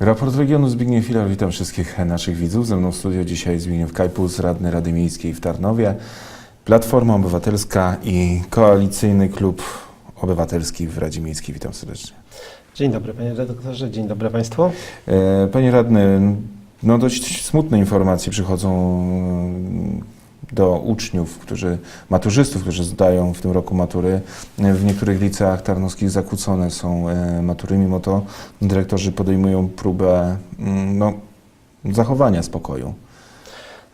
Raport regionu Zbigniew Filar, witam wszystkich naszych widzów. Ze mną w studio dzisiaj Zbigniew Kajpus, radny Rady Miejskiej w Tarnowie, Platforma Obywatelska i Koalicyjny Klub Obywatelski w Radzie Miejskiej. Witam serdecznie. Dzień dobry panie redaktorze, dzień dobry państwu. E, Panie radny, no dość smutne informacje przychodzą do uczniów, którzy, maturzystów, którzy zdają w tym roku matury. W niektórych liceach tarnowskich zakłócone są e, matury, mimo to dyrektorzy podejmują próbę mm, no, zachowania spokoju.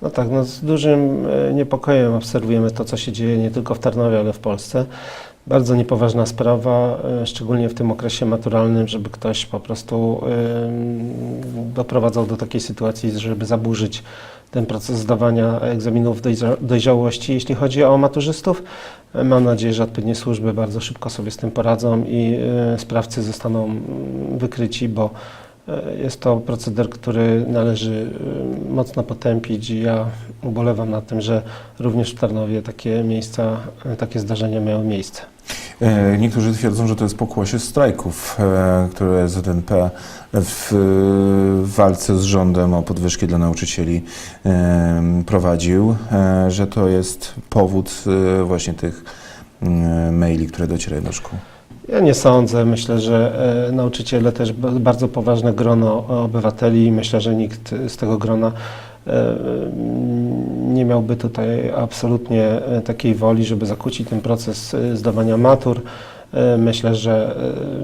No tak, no z dużym e, niepokojem obserwujemy to, co się dzieje nie tylko w Tarnowie, ale w Polsce. Bardzo niepoważna sprawa, e, szczególnie w tym okresie maturalnym, żeby ktoś po prostu doprowadzał do takiej sytuacji, żeby zaburzyć ten proces zdawania egzaminów dojrza- dojrzałości. Jeśli chodzi o maturzystów, e, mam nadzieję, że odpowiednie służby bardzo szybko sobie z tym poradzą i e, sprawcy zostaną mm, wykryci, bo Jest to proceder, który należy e, mocno potępić i ja ubolewam nad tym, że również w Tarnowie takie miejsca, e, takie zdarzenia miały miejsce. E, Niektórzy twierdzą, że to jest pokłosie strajków, e, które ZNP w e, walce z rządem o podwyżki dla nauczycieli e, prowadził, e, że to jest powód e, właśnie tych maili, które docierają do szkół. Ja nie sądzę. Myślę, że e, nauczyciele też bardzo poważne grono obywateli. Myślę, że nikt z tego grona e, mm, nie miałby tutaj absolutnie e, takiej woli, żeby zakłócić ten proces zdawania matur. Myślę, że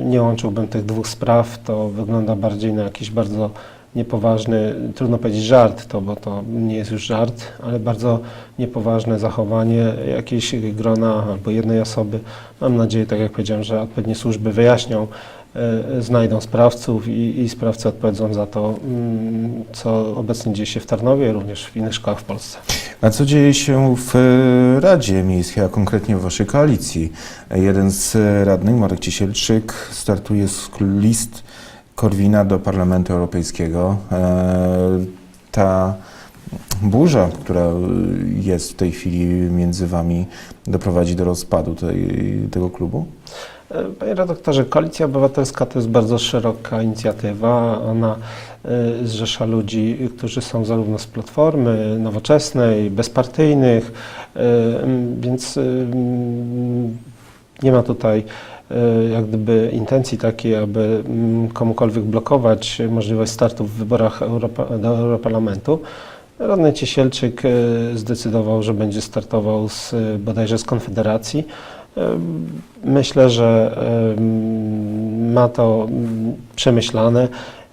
nie łączyłbym tych dwóch spraw. To wygląda bardziej na jakiś bardzo niepoważny, trudno powiedzieć żart, to, bo to nie jest już żart, ale bardzo niepoważne zachowanie jakiejś grona albo jednej osoby. Mam nadzieję, tak jak powiedziałem, że odpowiednie służby wyjaśnią, e, znajdą sprawców i, i sprawcy odpowiedzą za to, mm, co obecnie dzieje się w Tarnowie, również w innych szkołach w Polsce. A co dzieje się w e, Radzie Miejskiej, a konkretnie w Waszej koalicji? E, Jeden z radnych, Marek Ciesielczyk, startuje z list Korwina do Parlamentu Europejskiego. E, Ta burza, która jest w tej chwili między Wami, doprowadzi do rozpadu tej, tego klubu? E, Panie redaktorze, Koalicja Obywatelska to jest bardzo szeroka inicjatywa. Ona e, zrzesza ludzi, którzy są zarówno z Platformy, Nowoczesnej, bezpartyjnych, więc nie ma tutaj jak gdyby intencji takiej, aby m, komukolwiek blokować możliwość startu w wyborach Europa, do Europarlamentu. Radny Ciesielczyk e, zdecydował, że będzie startował z, e, bodajże z Konfederacji. E, Myślę, że em, ma to mm, przemyślane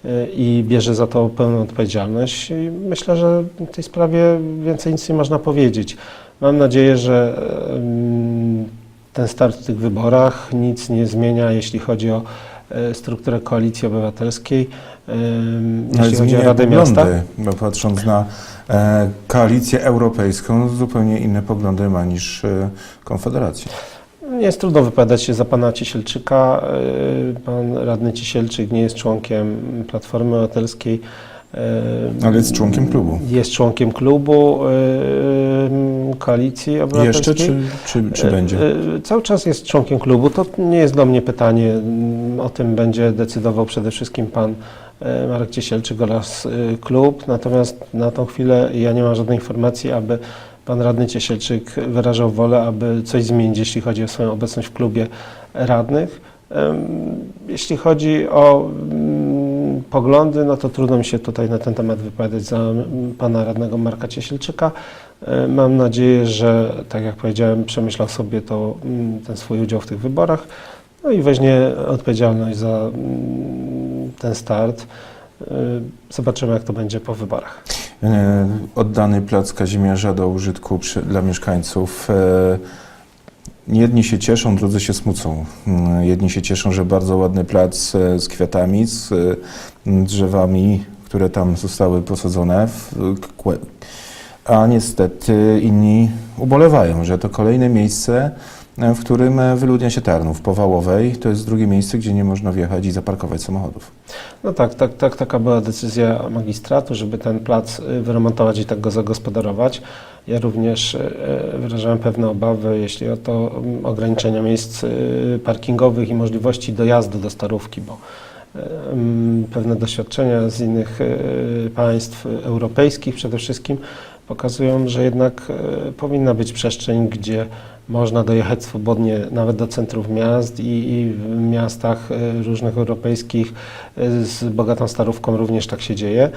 e, i bierze za to pełną odpowiedzialność. Myślę, że w tej sprawie więcej nic nie można powiedzieć. Mam nadzieję, że ten start w tych wyborach nic nie zmienia, jeśli chodzi o e, strukturę koalicji obywatelskiej, Ale jeśli chodzi o Radę Miasta. poglądy, bo patrząc na e, koalicję europejską, zupełnie inne poglądy ma niż e, Konfederacja. Nie jest trudno wypowiadać się za pana Ciesielczyka. E, Pan radny Ciesielczyk nie jest członkiem Platformy Obywatelskiej. Ale jest członkiem klubu. Jest członkiem klubu Koalicji Obywatelskiej. Jeszcze, czy, czy, czy E, będzie? e, Cały czas jest członkiem klubu. To nie jest do mnie pytanie. O tym będzie decydował przede wszystkim pan e, Marek Ciesielczyk oraz klub. Natomiast na tą chwilę ja nie mam żadnej informacji, aby pan radny Ciesielczyk wyrażał wolę, aby coś zmienić, jeśli chodzi o swoją obecność w klubie radnych. Jeśli chodzi o mm, poglądy, no to trudno mi się tutaj na ten temat wypowiadać za mm, pana radnego Marka Ciesielczyka. E, Mam nadzieję, że tak jak powiedziałem, przemyślał sobie to, mm, ten swój udział w tych wyborach, no i weźmie odpowiedzialność za mm, ten start. E, Zobaczymy, jak to będzie po wyborach. E, Oddany plac Kazimierza do użytku przy, dla mieszkańców. Jedni się cieszą, drudzy się smucą. Mm, Jedni się cieszą, że bardzo ładny plac e, z kwiatami, z e, drzewami, które tam zostały posadzone. A niestety inni ubolewają, że to kolejne miejsce, w którym e, wyludnia się Tarnów. Po Wałowej to jest drugie miejsce, gdzie nie można wjechać i zaparkować samochodów. No tak, tak, tak, taka była decyzja magistratu, żeby ten plac y, wyremontować i tak go zagospodarować. Ja również wyrażałem pewne obawy, jeśli o to ograniczenia miejsc parkingowych i możliwości dojazdu do Starówki, bo pewne doświadczenia z innych e, państw europejskich przede wszystkim pokazują, że jednak e, powinna być przestrzeń, gdzie można dojechać swobodnie nawet do centrów miast i, i w miastach e, różnych europejskich e, z bogatą starówką również tak się dzieje. E,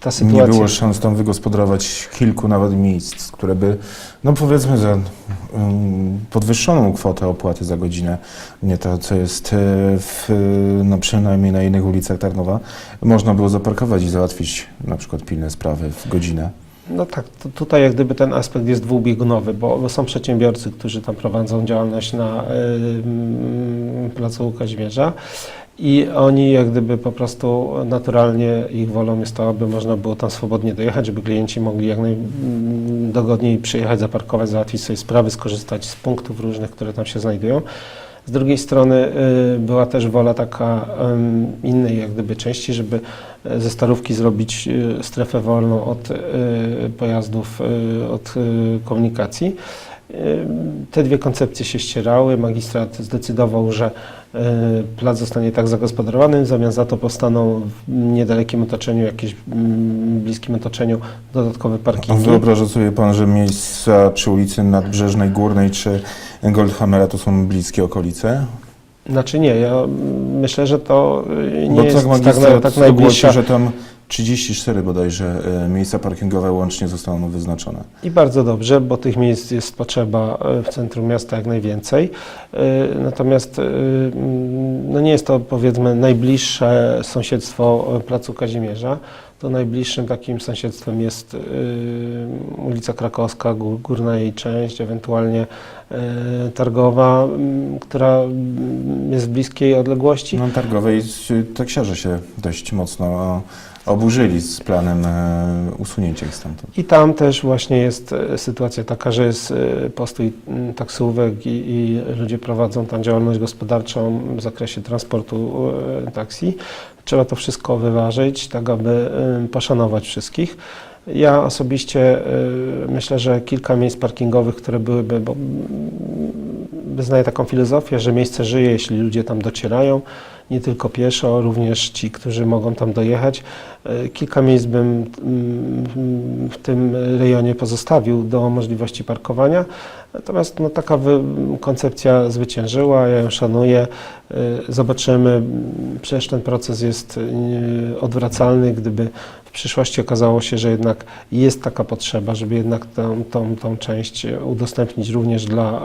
Ta Nie sytuacja... było szans tam wygospodarować kilku nawet miejsc, które by, no powiedzmy, za podwyższoną kwotę opłaty za godzinę, nie to, co jest w, no przynajmniej na innych ulicach Tarnowa, można było zaparkować i załatwić na przykład pilne sprawy w godzinę. No tak, tutaj jak gdyby ten aspekt jest dwubiegunowy, bo, są przedsiębiorcy, którzy tam prowadzą działalność na y, placu Kazimierza i oni jak gdyby po prostu naturalnie ich wolą jest to, aby można było tam swobodnie dojechać, żeby klienci mogli jak najdogodniej przyjechać, zaparkować, załatwić sobie sprawy, skorzystać z punktów różnych, które tam się znajdują. Z drugiej strony y, była też wola taka innej jak gdyby części, żeby e, ze Starówki zrobić y, strefę wolną od y, pojazdów, od komunikacji. Te dwie koncepcje się ścierały. Magistrat zdecydował, że y, plac zostanie tak zagospodarowany, w zamian za to powstaną w niedalekim otoczeniu, jakieś mm, bliskim otoczeniu dodatkowe parkingi. Wyobraża sobie pan, że miejsca przy ulicy Nadbrzeżnej, Górnej czy Goldhammera to są bliskie okolice? Znaczy nie, ja mm, myślę, że to y, nie Bo jest tak tak, tak, najbliższa. że tam 34 bodajże e, miejsca parkingowe łącznie zostaną wyznaczone. I bardzo dobrze, bo tych miejsc jest potrzeba e, w centrum miasta jak najwięcej. E, Natomiast mm, no nie jest to powiedzmy najbliższe sąsiedztwo Placu Kazimierza. To najbliższym takim sąsiedztwem jest ulica Krakowska, gó- górna jej część, ewentualnie Targowa, m, która mm, jest w bliskiej odległości. No targowej taksiarze się dość mocno oburzyli z planem e, usunięcia ich stamtąd. I tam też właśnie jest e, sytuacja taka, że jest e, postój taksówek i, i ludzie prowadzą tam działalność gospodarczą w zakresie transportu taksi. Trzeba to wszystko wyważyć, tak aby poszanować wszystkich. Ja osobiście myślę, że kilka miejsc parkingowych, które byłyby, bo wyznaję taką filozofię, że miejsce żyje, jeśli ludzie tam docierają, nie tylko pieszo, również ci, którzy mogą tam dojechać. E, Kilka miejsc bym mm, w tym rejonie pozostawił do możliwości parkowania. Natomiast no, taka koncepcja zwyciężyła, ja ją szanuję. E, Zobaczymy. Przecież ten proces jest e, odwracalny, gdyby przyszłości okazało się, że jednak jest taka potrzeba, żeby jednak tą, tą, tą część udostępnić również dla e,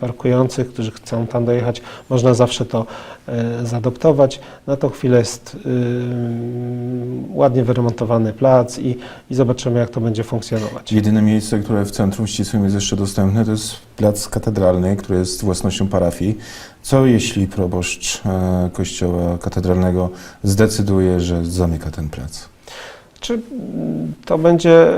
parkujących, którzy chcą tam dojechać. Można zawsze to e, zaadoptować. Na tą chwilę jest e, ładnie wyremontowany plac i, i zobaczymy, jak to będzie funkcjonować. Jedyne miejsce, które w centrum ścisłym jest jeszcze dostępne, to jest plac katedralny, który jest własnością parafii. Co jeśli proboszcz e, kościoła katedralnego zdecyduje, że zamyka ten plac? Czy to będzie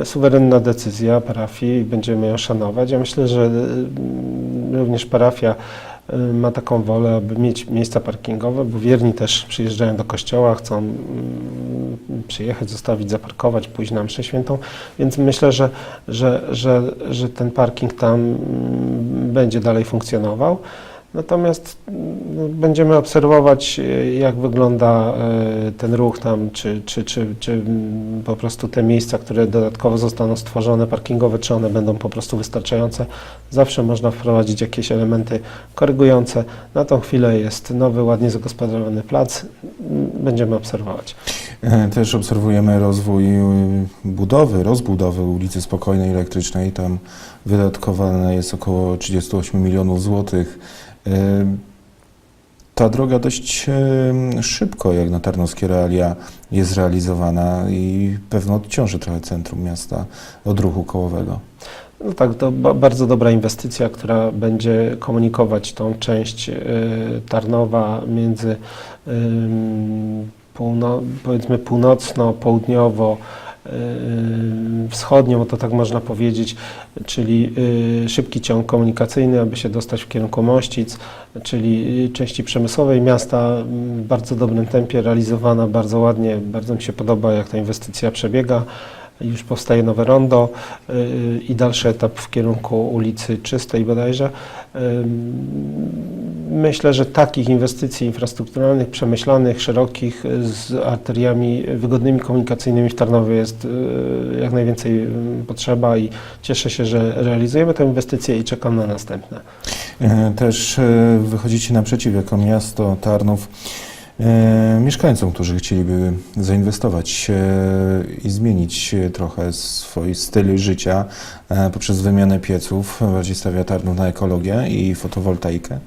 e, suwerenna decyzja parafii i będziemy ją szanować? Ja myślę, że mm, również parafia e, ma taką wolę, aby mieć miejsca parkingowe, bo wierni też przyjeżdżają do kościoła, chcą mm, przyjechać, zostawić, zaparkować, pójść na mszę świętą, więc myślę, że, że, że, że ten parking tam mm, będzie dalej funkcjonował. Natomiast no, będziemy obserwować, e, jak wygląda e, ten ruch tam, czy, czy, czy, czy mm, po prostu te miejsca, które dodatkowo zostaną stworzone parkingowe, czy one będą po prostu wystarczające. Zawsze można wprowadzić jakieś elementy korygujące. Na tą chwilę jest nowy, ładnie zagospodarowany plac. Mm, Będziemy obserwować. E, Też obserwujemy rozwój budowy, rozbudowy ulicy Spokojnej Elektrycznej. Tam wydatkowane jest około 38 milionów złotych. Ta droga dość szybko, jak na tarnowskie realia, jest realizowana i pewno odciąży trochę centrum miasta od ruchu kołowego. No tak, to ba- bardzo dobra inwestycja, która będzie komunikować tą część y, Tarnowa między powiedzmy północno-południowo wschodnią, to tak można powiedzieć, czyli y, szybki ciąg komunikacyjny, aby się dostać w kierunku Mościc, czyli y, części przemysłowej miasta w bardzo dobrym tempie realizowana, bardzo ładnie, bardzo mi się podoba jak ta inwestycja przebiega. Już powstaje nowe rondo y, i dalszy etap w kierunku ulicy Czystej bodajże. Ym, myślę, że takich inwestycji infrastrukturalnych, przemyślanych, szerokich, y, z arteriami wygodnymi komunikacyjnymi w Tarnowie jest y, jak najwięcej y, potrzeba i cieszę się, że realizujemy tę inwestycję i czekam na następne. E, Też e, wychodzicie naprzeciw jako miasto Tarnów mieszkańcom, którzy chcieliby zainwestować e, i zmienić e, trochę swój styl życia e, poprzez wymianę pieców. Bardziej stawia Tarnów na ekologię i fotowoltaikę.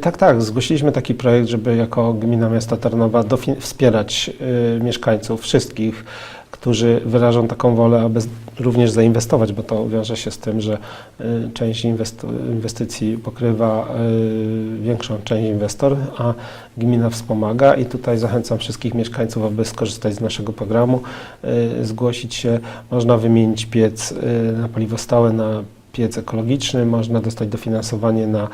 Tak, tak. Zgłosiliśmy taki projekt, żeby jako Gmina Miasta Tarnowa wspierać y, mieszkańców wszystkich, którzy wyrażą taką wolę, aby również zainwestować, bo to wiąże się z tym, że y, część inwestycji pokrywa y, większą część inwestor, a gmina wspomaga i tutaj zachęcam wszystkich mieszkańców, aby skorzystać z naszego programu, y, zgłosić się. Można wymienić piec na paliwo stałe na piec ekologiczny, można dostać dofinansowanie na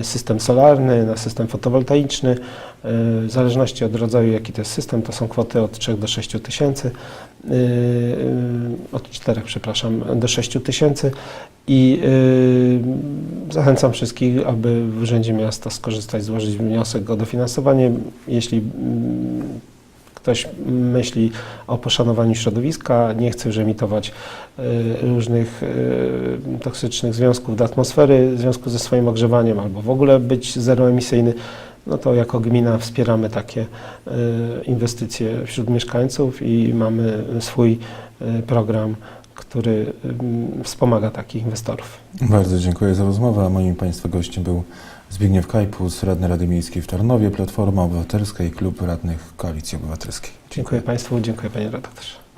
y, system solarny, na system fotowoltaiczny. Y, W zależności od rodzaju, jaki to jest system, to są kwoty od 3 do 6 tysięcy, y, od 4, przepraszam, do 6 tysięcy i zachęcam wszystkich, aby w Urzędzie Miasta skorzystać, złożyć wniosek o dofinansowanie. Jeśli mm, ktoś myśli o poszanowaniu środowiska, nie chce już emitować y, różnych y, toksycznych związków do atmosfery w związku ze swoim ogrzewaniem albo w ogóle być zeroemisyjny, no to jako gmina wspieramy takie y, inwestycje wśród mieszkańców i mamy swój program, który y, wspomaga takich inwestorów. Bardzo dziękuję za rozmowę. a Moim Państwa gościem był Zbigniew Kajpus, radny Rady Miejskiej w Tarnowie, Platforma Obywatelska i Klub Radnych Koalicji Obywatelskiej. Dziękuję Państwu, dziękuję Panie Redaktorze.